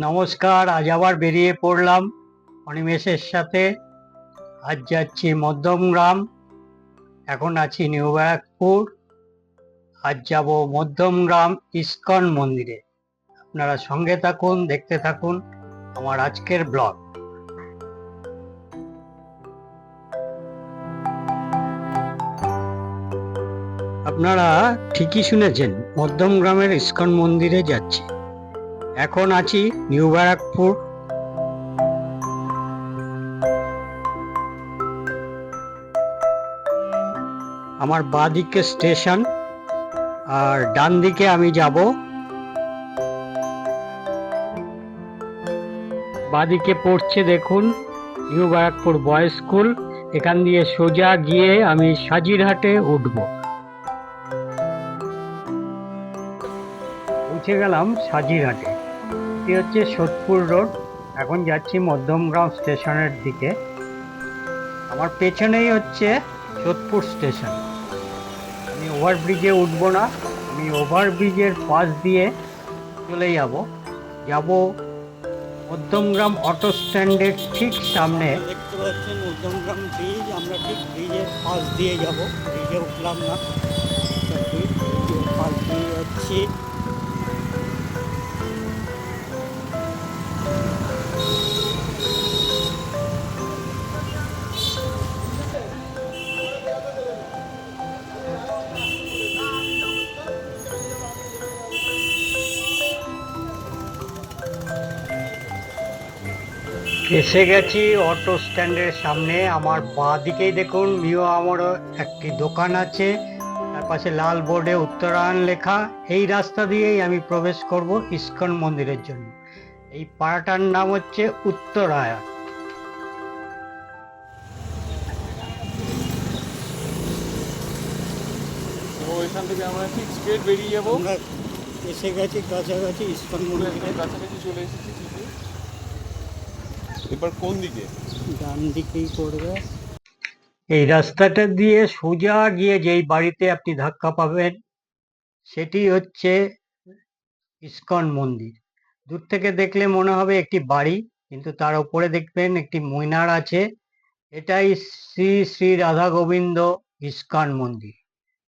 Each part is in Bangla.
নমস্কার, আজ আবার বেরিয়ে পড়লাম অনিমেষের সাথে। আজ যাচ্ছি মধ্যমগ্রাম এখন আছি নিউ ব্যারাকপুর। আজ যাব মধ্যমগ্রাম ইস্কন মন্দিরে। আপনারা সঙ্গে থাকুন, দেখতে থাকুন আমার আজকের ব্লগ। আপনারা ঠিকই শুনেছেন মধ্যমগ্রামের ইস্কন মন্দিরে যাচ্ছি। এখন আছি নিউ ব্যারাকপুর। আমার বাঁ দিকে স্টেশন, আর ডান দিকে আমি যাব। বাঁদিকে পড়ছে দেখুন, নিউ ব্যারাকপুর বয়েজ স্কুল। এখান দিয়ে সোজা গিয়ে আমি সাজিরহাটে উঠব। পৌঁছে গেলাম সাজিরহাটে। এটি হচ্ছে সোদপুর রোড। এখন যাচ্ছি মধ্যমগ্রাম স্টেশনের দিকে। আমার পেছনেই হচ্ছে সোদপুর স্টেশন। আমি ওভারব্রিজে উঠবো না, আমি ওভারব্রিজের পাশ দিয়ে চলে যাব। যাব মধ্যমগ্রাম অটো স্ট্যান্ডের ঠিক সামনে। দেখতে পাচ্ছেন মধ্যমগ্রাম ব্রিজ, আমরা ঠিক ব্রিজের পাশ দিয়ে যাব। ব্রিজে উঠলাম না। পাশ দিয়ে যাচ্ছি। এসে গেছি অটো স্ট্যান্ডের সামনে। আমার বাঁ দিকেই দেখুন নিউ আমারও একটি দোকান আছে। তার পাশে লাল বোর্ডে উত্তরায়ণ লেখা। এই রাস্তা দিয়েই আমি প্রবেশ করব ইস্কন মন্দিরের জন্য। এই পাড়াটার নাম হচ্ছে উত্তরায়ণ। এখান থেকে আমরা ঠিক স্ট্রেট বেরিয়ে যাব। এসে গেছি কাছাকাছি ইস্কন একদম কাছাকাছি চলে এসেছি। এবার কোন দিকে? ডান দিকেই পড়বে। এই রাস্তাটা দিয়ে সোজা গিয়ে যেই বাড়িতে আপনি ধাক্কা পাবেন সেটি হচ্ছে ইস্কন মন্দির। দূর থেকে দেখলে মনে হবে একটি বাড়ি কিন্তু তার উপরে দেখবেন একটি মিনার আছে। এটাই শ্রী শ্রী রাধা গোবিন্দ ইস্কন মন্দির।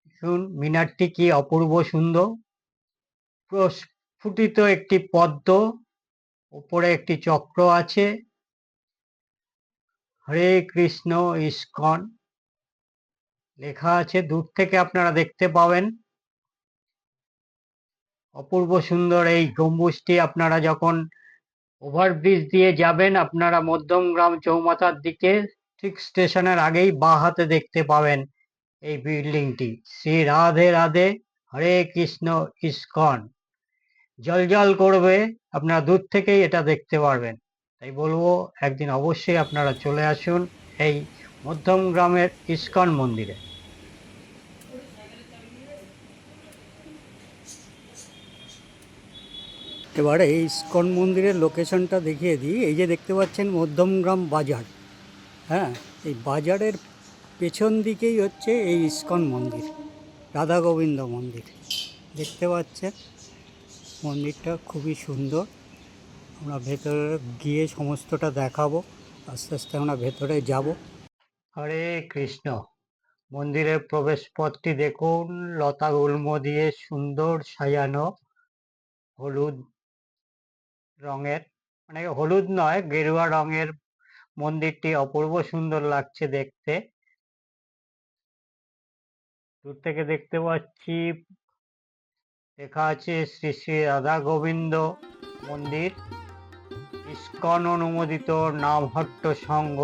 দেখুন মিনারটি কি অপূর্ব সুন্দর। প্রস্ফুটিত একটি পদ্ম উপরে একটি চক্র আছে। হরে কৃষ্ণ ইস্কন। লেখা আছে, দূর থেকে আপনারা দেখতে পাবেন। অপূর্ব সুন্দর এই গম্বুজটি আপনারা যখন ওভারব্রিজ দিয়ে যাবেন, আপনারা মধ্যমগ্রাম চৌমাথার দিকে ঠিক স্টেশনের আগেই বাঁ হাতে দেখতে পাবেন এই বিল্ডিংটি। শ্রী রাধে রাধে, হরে কৃষ্ণ ইস্কন। জল জল করবে, আপনারা দূর থেকেই এটা দেখতে পারবেন। তাই বলব, একদিন অবশ্যই আপনারা চলে আসুন এই মধ্যম গ্রামের ইস্কন মন্দিরে। এবারে এই ইস্কন মন্দিরের লোকেশনটা দেখিয়ে দিই। এই যে দেখতে পাচ্ছেন মধ্যমগ্রাম বাজার। হ্যাঁ এই বাজারের পেছন দিকেই হচ্ছে এই ইস্কন মন্দির, রাধা গোবিন্দ মন্দির। দেখতে পাচ্ছেন মন্দিরটা খুবই সুন্দর। আমরা ভেতরে গিয়ে সমস্তটা দেখাবো। আস্তে আস্তে আমরা ভেতরে যাব। হরে কৃষ্ণ। মন্দিরের প্রবেশ পথটি দেখুন। লতা গুল্ম দিয়ে সুন্দর সাজানো হলুদ রঙের মানে হলুদ নয়, গেরুয়া রঙের মন্দিরটি অপূর্ব সুন্দর লাগছে দেখতে। দূর থেকে দেখতে পাচ্ছি, লেখা আছে শ্রী শ্রী রাধা গোবিন্দ মন্দির। ইস্কন অনুমোদিত নামহট্ট সংঘ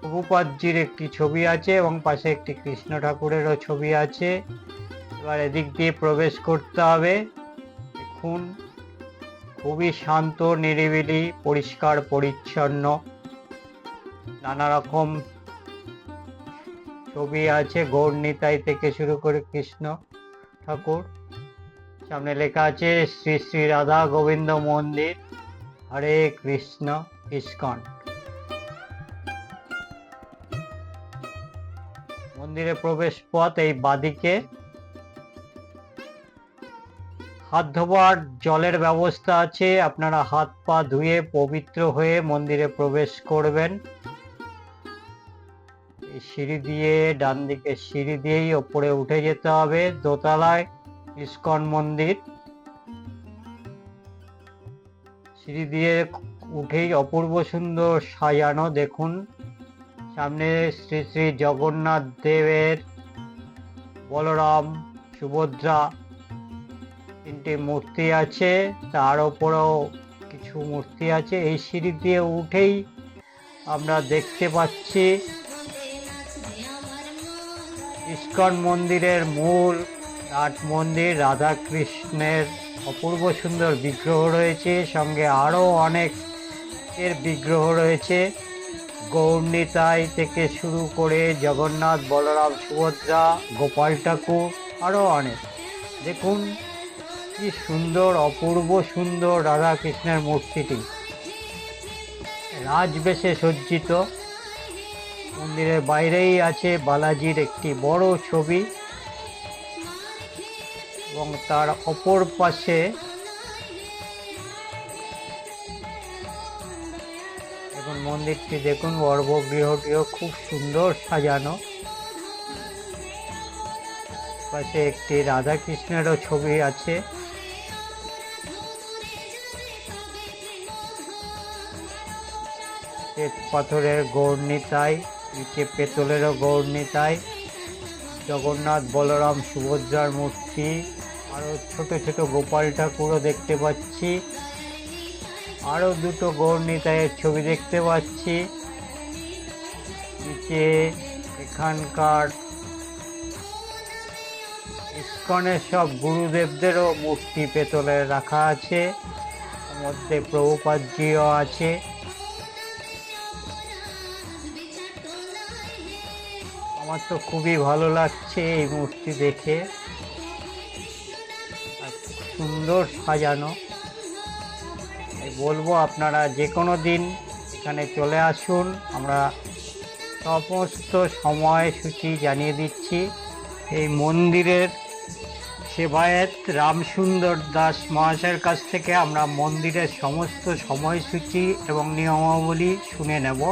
প্রভুপাদজির একটি ছবি আছে এবং পাশে একটি কৃষ্ণ ঠাকুরেরও ছবি আছে। এবার এদিক দিয়ে প্রবেশ করতে হবে। দেখুন, খুবই শান্ত, নিরিবিলি, পরিষ্কার, পরিচ্ছন্ন, নানা রকম ছবি আছে গৌর নিতাই থেকে শুরু করে কৃষ্ণ ঠাকুর। সামনে লেখা আছে, শ্রী শ্রী রাধা গোবিন্দ মন্দির, হরে কৃষ্ণ, ইস্কন। মন্দিরে প্রবেশ পথ এই বাদিকে। হাত ধোয়ার জলের ব্যবস্থা আছে, আপনারা হাত পা ধুয়ে পবিত্র হয়ে মন্দিরে প্রবেশ করবেন। সিঁড়ি দিয়ে, ডান দিকে সিঁড়ি দিয়েই ওপরে উঠে যেতে হবে দোতলায় ইস্কন মন্দির। সিঁড়ি দিয়ে উঠেই অপূর্ব সুন্দর সাজানো দেখুন। সামনে শ্রী শ্রী জগন্নাথ দেবের বলরাম, সুভদ্রা তিনটি মূর্তি আছে, তার ওপরেও কিছু মূর্তি আছে। এই সিঁড়ি দিয়ে উঠেই আমরা দেখতে পাচ্ছি ইস্কন মন্দিরের মূল নাট মন্দির রাধা কৃষ্ণের অপূর্ব সুন্দর বিগ্রহ রয়েছে, সঙ্গে আরও অনেক এর বিগ্রহ রয়েছে। গৌরনীতাই থেকে শুরু করে জগন্নাথ, বলরাম, সুভদ্রা, গোপাল ঠাকুর, আরও অনেক। দেখুন কি সুন্দর, অপূর্ব সুন্দর রাধা কৃষ্ণের মূর্তিটি। রাজবেশে সজ্জিত। মন্দিরের বাইরেই আছে বালাজির একটি বড় ছবি। এবং তার অপর পাশে এখন মন্দিরটি দেখুন, গর্ভগৃহটিও খুব সুন্দর সাজানো। পাশে একটি রাধা কৃষ্ণেরও ছবি আছে। পাথরের গৌরনীতাই নিচে পেতলেরও গৌরনীতাই জগন্নাথ বলরাম সুভদ্রার মূর্তি। আরও ছোট ছোট গোপাল ঠাকুরও দেখতে পাচ্ছি। আরও দুটো গৌরনীতায়ের ছবি দেখতে পাচ্ছি। নিচে এখানকার ইস্কনের সব গুরুদেবদেরও মূর্তি পেতলের রাখা আছে। মধ্যে প্রভুপাদজিও আছে। আমার তো খুবই ভালো লাগছে এই মূর্তি দেখে। সুন্দর সাজানো। বলব আপনারা যে কোনো দিন এখানে চলে আসুন। আমরা সমস্ত সময়সূচি জানিয়ে দিচ্ছি। এই মন্দিরের সেবায়েত রামসুন্দর দাস মহাশয়ের কাছ থেকে আমরা মন্দিরের সমস্ত সময়সূচি এবং নিয়মাবলী শুনে নেব।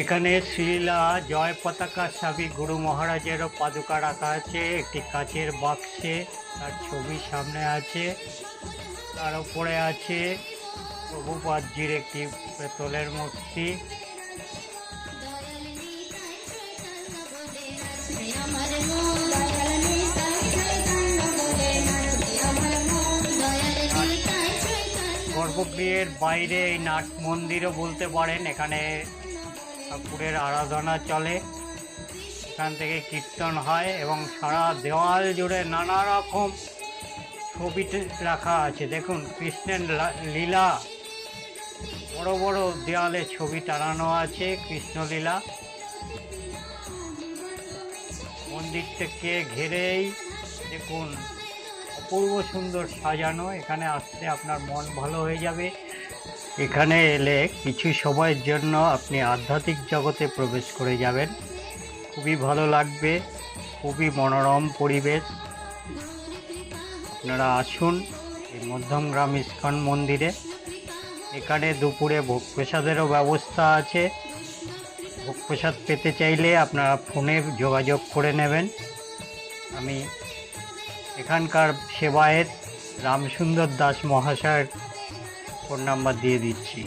এখানে শ্রীলা জয় পতাকা সাবি গুরু মহারাজেরও পাদুকা রাখা আছে। একটি কাচের বাক্সে তার ছবি সামনে আছে। তার উপরে আছে প্রভুপাদজির একটি পেতলের মূর্তি। গর্ভগৃহের বাইরে এই নাট মন্দিরও বলতে পারেন। এখানে ঠাকুরের আরাধনা চলে। এখান থেকে কীর্তন হয় এবং সারা দেওয়াল জুড়ে নানা রকম ছবি রাখা আছে। দেখুন, কৃষ্ণের লীলা। বড় বড় দেওয়ালে ছবি টানানো আছে কৃষ্ণলীলা। মন্দিরটাকে ঘেরেই দেখুন, অপূর্ব সুন্দর সাজানো। এখানে আসতে আপনার মন ভালো হয়ে যাবে। এখানে এলে কিছু সময়ের জন্য আপনি আধ্যাত্মিক জগতে প্রবেশ করে যাবেন। খুবই ভালো লাগবে, খুবই মনোরম পরিবেশ। আপনারা আসুন এই মধ্যমগ্রাম ইস্কন মন্দিরে। এখানে দুপুরে ভোগ প্রসাদেরও ব্যবস্থা আছে। ভোগ প্রসাদ পেতে চাইলে আপনারা ফোনে যোগাযোগ করে নেবেন। আমি এখানকার সেবায়েত রামসুন্দর দাস মহাশয়ের ফোন নাম্বার দিয়ে দিচ্ছি।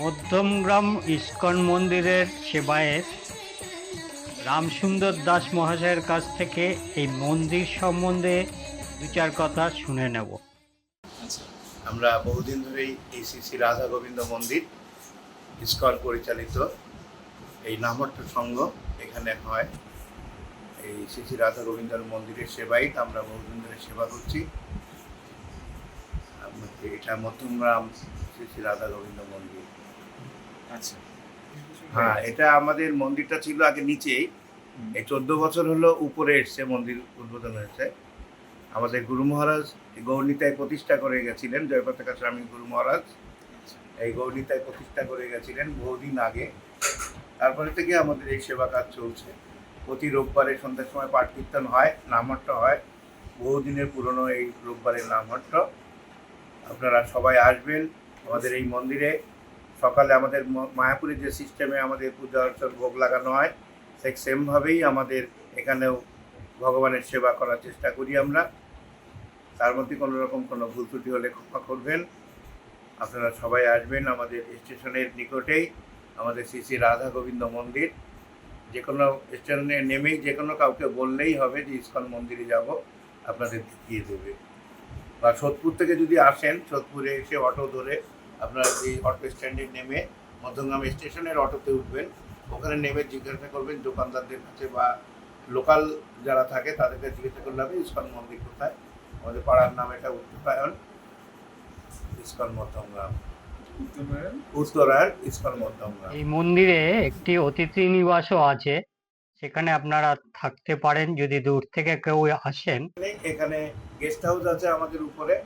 মধ্যমগ্রাম ইস্কন মন্দিরের সেবায়েত রামসুন্দর দাস মহাশয়ের কাছ থেকে এই মন্দির সম্বন্ধে দু চার কথা শুনে নেব। আচ্ছা আমরা বহুদিন ধরেই এই শ্রী শ্রী রাধা গোবিন্দ মন্দির, ইস্কন পরিচালিত এই নামট্ট সংঘ এখানে হয়। এই শ্রী শ্রী রাধা গোবিন্দর মন্দিরের সেবাই আমরা বহুদিন ধরে সেবা করছি। এটা মধ্যমগ্রাম শ্রী শ্রী রাধা গোবিন্দ মন্দির। আচ্ছা। হ্যাঁ এটা আমাদের মন্দিরটা ছিল আগে নিচেই। এই চোদ্দ বছর হলো উপরে এসছে মন্দির উদ্বোধন হয়েছে। আমাদের গুরু মহারাজ এই গৌরনীতায় প্রতিষ্ঠা করে গেছিলেন জয়পতাকা স্বামী গুরু মহারাজ। এই গৌরনীতায় প্রতিষ্ঠা করে গেছিলেন বহুদিন আগে। তারপরে থেকে আমাদের এই সেবা কাজ চলছে। প্রতি রোববারে সন্ধ্যার সময় পাঠ কীর্তন হয়, নামহট্ট হয়। বহুদিনের পুরনো এই রোববারের নামহট্ট। আপনারা সবাই আসবেন আমাদের এই মন্দিরে। সকালে আমাদের মায়াপুরের যে সিস্টেমে আমাদের পূজা অর্চন ভোগ লাগানো হয়, ঠিক সেমভাবেই আমাদের এখানেও ভগবানের সেবা করার চেষ্টা করি আমরা। তার মধ্যে কোনো রকম কোনো ভুল ত্রুটি হলে ক্ষমা করবেন। আপনারা সবাই আসবেন আমাদের স্টেশনের নিকটেই, আমাদের শ্রী শ্রী রাধা গোবিন্দ মন্দির। যে কোনো স্টেশনে নেমেই যে কোনো কাউকে বললেই হবে যে ইস্কন মন্দিরে যাব, আপনাদের দেখিয়ে দেবে। বা সোদপুর থেকে যদি আসেন, সোদপুরে এসে অটো ধরে আপনারা এই অটো স্ট্যান্ডে নেমে মধ্যমগ্রাম স্টেশনের অটোতে উঠবেন। ওখানে নেমে জিজ্ঞাসা করবেন দোকানদারদের কাছে বা লোকাল যারা থাকে তাদেরকে জিজ্ঞাসা করলে হবে, ইস্কন মন্দির কোথায়? আমাদের পাড়ার নাম এটা উত্তরায়ণ ইস্কন মধ্যমগ্রাম। উত্তরায়ণ ইস্কন এই মন্দিরে একটি অতিথি নিবাসও আছে। সেখানে আপনারা থাকতে পারেন যদি দূর থেকে কেউ আসেন। এখানে- এখানে গেস্ট হাউস আছে আমাদের উপরে।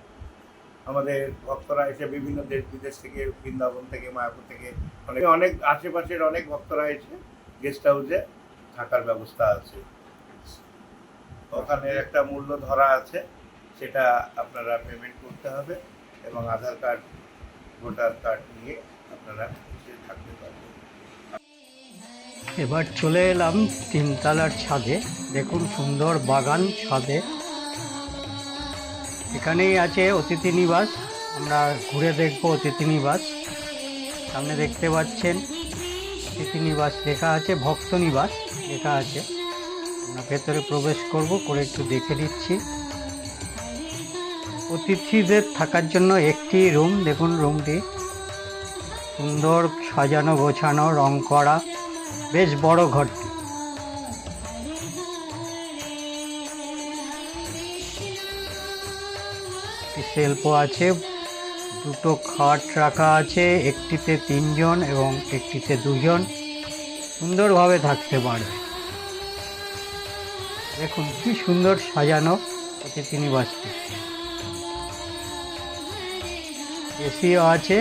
আমাদের ভক্তরা এসে বিভিন্ন দেশ বিদেশ থেকে বৃন্দাবন থেকে মায়াপুর থেকে অনেক অনেক আশেপাশের অনেক ভক্তরা এসে গেস্ট হাউসে থাকার ব্যবস্থা আছে। ওখানে একটা মূল্য ধরা আছে। সেটা আপনারা পেমেন্ট করতে হবে এবং আধার কার্ড ভোটার কার্ড নিয়ে আপনারা থাকতে পারবেন। এবার চলে এলাম তিনতলার ছাদে। দেখুন সুন্দর বাগান ছাদে। এখানেই আছে অতিথি নিবাস। আমরা ঘুরে দেখব অতিথি নিবাস। সামনে দেখতে পাচ্ছেন অতিথি নিবাস লেখা আছে, ভক্ত নিবাস লেখা আছে। আমরা ভেতরে প্রবেশ করব, করে একটু দেখে দিচ্ছি অতিথিদের থাকার জন্য একটি রুম, দেখুন রুমটি। সুন্দর সাজানো, গোছানো, রং করা, বেশ বড় ঘরটি। সেলফও আছে, দুটো খাট রাখা আছে, একটিতে তিনজন এবং একটিতে দুজন। সুন্দরভাবে থাকতে পারবে দেখুন কি সুন্দর সাজানো অতিথি নিবাসটি। এসিও আছে।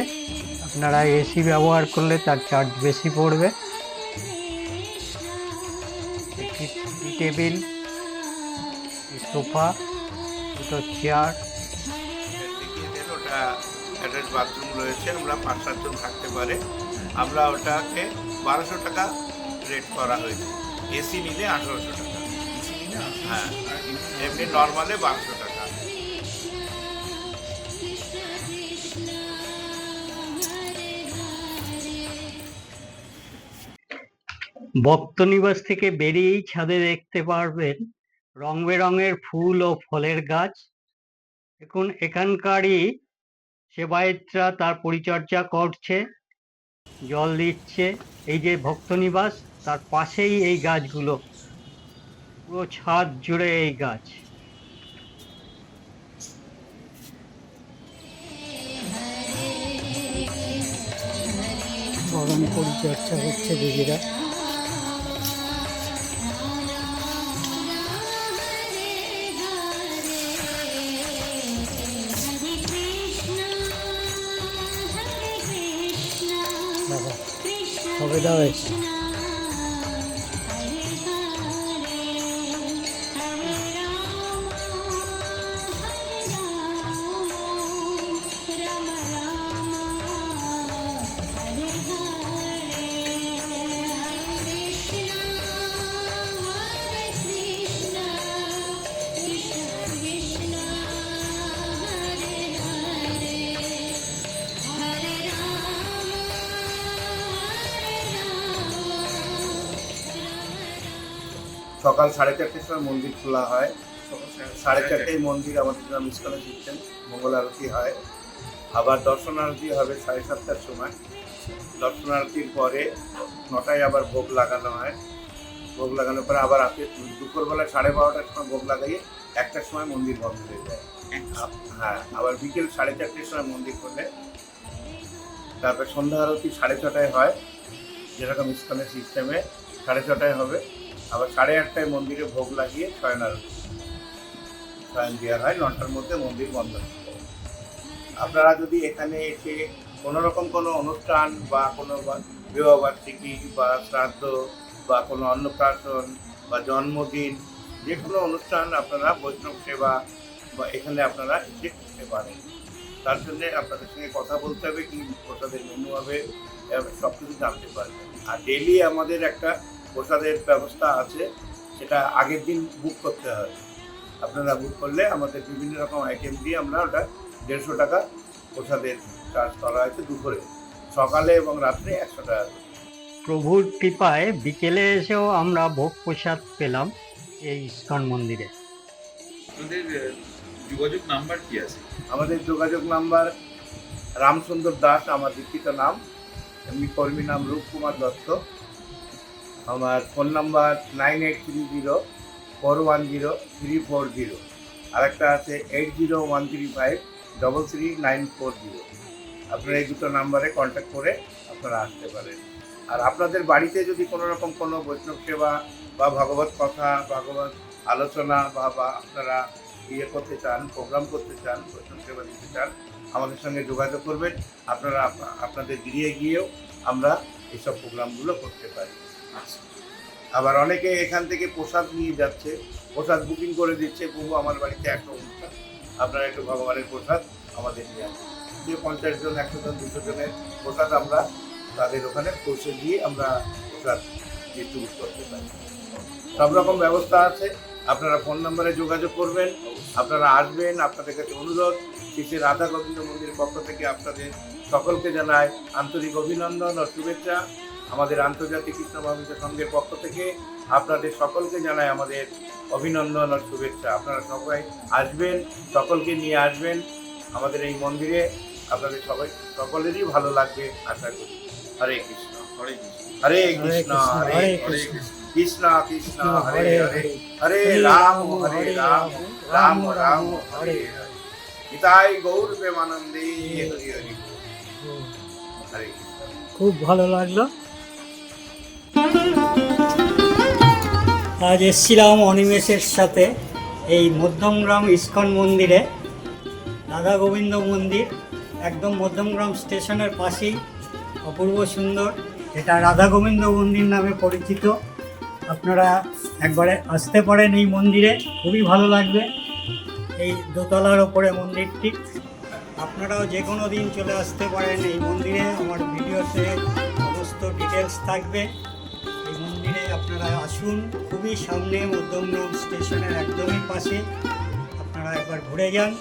আপনারা এসি ব্যবহার করলে তার চার্জ বেশি পড়বে। একটি টি টেবিল সোফা দুটো চেয়ার ওটা অ্যাটাচ বাথরুম রয়েছে আমরা পাঁচ সাতজন থাকতে পারে। আমরা ওটাকে বারোশো টাকা রেট করা হয়েছে। এসি নিলে আঠারোশো টাকা। হ্যাঁ এমনি নর্মালে বারোশো টাকা। ভক্তনিবাস থেকে বেরিয়েই ছাদে দেখতে পারবেন রং বেরঙের ফুল ও ফলের গাছ। দেখুন, এখানকারই সেবায়েতরা তার পরিচর্যা করছে, জল দিচ্ছে। এই যে ভক্তনিবাস, তার পাশেই এই গাছগুলো। পুরো ছাদ জুড়ে এই গাছ। বাগান পরিচর্যা হচ্ছে দিদিরা। হবে দাও সকাল সাড়ে চারটের সময় মন্দির খোলা হয়। সাড়ে চারটেয় মন্দির আমাদের গ্রাম ইস্কনে সিস্টেম মঙ্গল আরতি হয়। আবার দর্শন আরতি হবে সাড়ে সাতটার সময়। দর্শনার্থীর পরে নটায় আবার ভোগ লাগানো হয়। ভোগ লাগানোর পরে আবার রাতে দুপুরবেলা সাড়ে বারোটার সময় ভোগ লাগাইয়ে একটার সময় মন্দির বন্ধ হয়ে যায়। হ্যাঁ আবার বিকেল সাড়ে চারটের সময় মন্দির খোলে। তারপর সন্ধ্যা আরতি সাড়ে ছটায় হয়। যেরকম ইস্কনের সিস্টেমে সাড়ে ছটায় হবে। আবার সাড়ে আটটায় মন্দিরে ভোগ লাগিয়ে শয়ন আরতি শয়ন দেওয়া হয়, নটার মধ্যে মন্দির বন্ধ আপনারা যদি এখানে এসে কোনো রকম কোনো অনুষ্ঠান বা কোনো বিবাহবার্ষিকী বা শ্রাদ্ধ বা কোনো অন্নপ্রাশন বা জন্মদিন, যে কোনো অনুষ্ঠান আপনারা বৈষ্ণব সেবা বা এখানে আপনারা এসে করতে পারেন। তার জন্যে আপনাদের সঙ্গে কথা বলতে হবে, কি প্রসাদের মেনু হবে সব কিছু জানতে পারবেন। আর ডেলি আমাদের একটা প্রসাদের ব্যবস্থা আছে সেটা আগের দিন বুক করতে হয়। আপনারা বুক করলে আমাদের বিভিন্ন রকম আইটেম দিয়ে আমরা ওটা দেড়শো টাকা প্রসাদের চার্জ করা হয়েছে দুপুরে সকালে এবং রাত্রে একশো টাকা প্রভুর কৃপায় বিকেলে এসেও আমরা ভোগ প্রসাদ পেলাম এই ইস্কন মন্দিরে। আপনাদের যোগাযোগ নাম্বার কি আছে? আমাদের যোগাযোগ নাম্বার রামসুন্দর দাস আমার দীক্ষিত নাম এমনি কর্মী নাম রূপকুমার দত্ত। আমার phone number nine eight three zero four one zero three four zero. আরেকটা আছে eight zero one three five double three nine four zero. আপনারা এই দুটো নাম্বারে কন্ট্যাক্ট করে আপনারা আসতে পারেন। আর আপনাদের বাড়িতে যদি কোনো রকম কোনো বৈষ্ণব সেবা বা ভাগবত কথা, ভাগবত আলোচনা বা বা আপনারা ইয়ে করতে চান প্রোগ্রাম করতে চান, বৈষ্ণব সেবা দিতে চান, আমাদের সঙ্গে যোগাযোগ করবেন। আপনারা আপনাদের গিয়ে গিয়েও আমরা এইসব প্রোগ্রামগুলো করতে পারি। আবার অনেকে এখান থেকে প্রসাদ নিয়ে যাচ্ছে, প্রসাদ বুকিং করে দিচ্ছে, প্রভু আমার বাড়িতে একটা অনুষ্ঠান। আপনারা একটু ভগবানের প্রসাদ আমাদের নিয়ে আসুন। যে পঞ্চাশ জন, একশো জন, দুশো জনের প্রসাদ আমরা তাদের ওখানে পৌঁছে দিয়ে আমরা প্রসাদ ডিস্ট্রিবিউট করতে পারি। সব রকম ব্যবস্থা আছে। আপনারা ফোন নম্বরে যোগাযোগ করবেন। আপনারা আসবেন, আপনাদের কাছে অনুরোধ। শ্রী রাধা গোবিন্দ মন্দিরের পক্ষ থেকে আপনাদের সকলকে জানায় আন্তরিক অভিনন্দন ও শুভেচ্ছা। আমাদের আন্তর্জাতিক কৃষ্ণ ভাবিত সংঘের পক্ষ থেকে আপনাদের সকলকে জানাই আমাদের অভিনন্দন ও শুভেচ্ছা। আপনারা সবাই আসবেন সকলকে নিয়ে আসবেন আমাদের এই মন্দিরে। আপনাদের সবাই সকলেরই ভালো লাগবে আশা করি। হরে কৃষ্ণ। হরে কৃষ্ণ। হরে কৃষ্ণ হরে কৃষ্ণ। কৃষ্ণ। কৃষ্ণ কৃষ্ণ হরে হরে হরে। রাম হরে রাম। রাম রাম হরে হরে গীতাই গৌর প্রেমানন্দে হরি হরি। হরে কৃষ্ণ। খুব ভালো লাগল। আজ এসছিলাম অনিমেষের সাথে এই মধ্যমগ্রাম ইস্কন মন্দিরে, রাধা গোবিন্দ মন্দির, একদম মধ্যমগ্রাম স্টেশনের পাশেই, অপূর্ব সুন্দর। এটা রাধা গোবিন্দ মন্দির নামে পরিচিত। আপনারা একবারে আসতে পারেন এই মন্দিরে, খুবই ভালো লাগবে। এই দোতলার ওপরে মন্দিরটি। আপনারাও যে কোনো দিন চলে আসতে পারেন এই মন্দিরে। আমার ভিডিওতে সমস্ত ডিটেলস থাকবে। আপনারা আসুন খুবই সামনে মধ্যমগ্রাম স্টেশনের একদমই পাশে। আপনারা একবার ঘুরে যান।